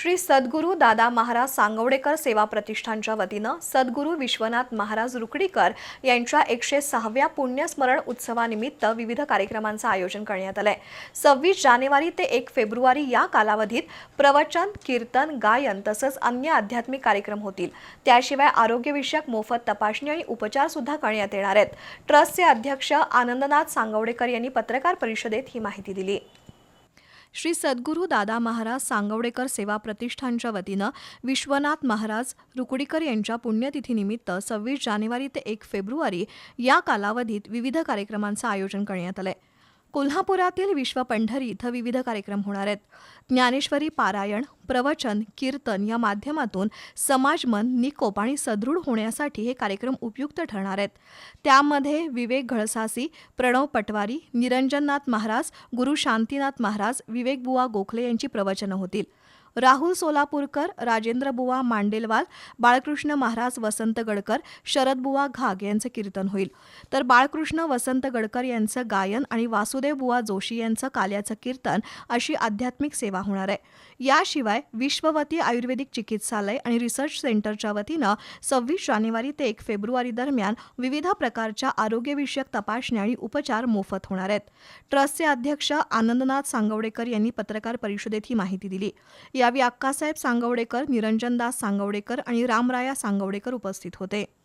श्री सद्गुरू दादा महाराज सांगवडेकर सेवा प्रतिष्ठानच्या वतीनं सद्गुरू विश्वनाथ महाराज रुकडीकर यांच्या एकशे सहाव्या पुण्यस्मरण उत्सवानिमित्त विविध कार्यक्रमांचं आयोजन करण्यात आलंय. सव्वीस जानेवारी ते एक फेब्रुवारी या कालावधीत प्रवचन कीर्तन गायन तसंच अन्य आध्यात्मिक कार्यक्रम होतील. त्याशिवाय आरोग्यविषयक मोफत तपासणी आणि उपचार सुद्धा करण्यात येणार आहेत. ट्रस्टचे अध्यक्ष आनंदनाथ सांगवडेकर यांनी पत्रकार परिषदेत ही माहिती दिली. श्री सद्गुरू दादा महाराज सांगवडेकर सेवा प्रतिष्ठानच्या वतीनं विश्वनाथ महाराज रुकडीकर यांच्या पुण्यतिथीनिमित्त सव्वीस जानेवारी ते एक फेब्रुवारी या कालावधीत विविध कार्यक्रमांचं आयोजन करण्यात आलंय. कोल्हापुरातील विश्व पंढरी इथं विविध कार्यक्रम होणार आहेत. ज्ञानेश्वरी पारायण प्रवचन कीर्तन या माध्यमातून समाजमन निकोप आणि सदृढ होण्यासाठी हे कार्यक्रम उपयुक्त ठरणार आहेत. त्यामध्ये विवेक घळसासी प्रणव पटवारी निरंजननाथ महाराज गुरु शांतीनाथ महाराज विवेकबुवा गोखले यांची प्रवचनं होतील. राहुल सोलापूरकर राजेंद्र बुवा मांडेलवाल बाळकृष्ण महाराज वसंत गडकर शरद बुवा घाग यांचं कीर्तन होईल. तर बाळकृष्ण वसंत गडकर यांचं गायन आणि वासुदेव बुवा जोशी यांचं काल्याचं कीर्तन अशी आध्यात्मिक सेवा होणार आहे. याशिवाय विश्ववती आयुर्वेदिक चिकित्सालय आणि रिसर्च सेंटरच्या वतीनं सव्वीस जानेवारी ते एक फेब्रुवारी दरम्यान विविध प्रकारच्या आरोग्यविषयक तपासण्या आणि उपचार मोफत होणार आहेत. ट्रस्टचे अध्यक्ष आनंदनाथ सांगवडेकर यांनी पत्रकार परिषदेत ही माहिती दिली. यावेळी अक्कासाहेब सांगवडेकर निरंजनदास सांगवडेकर आणि रामराया सांगवडेकर उपस्थित होते.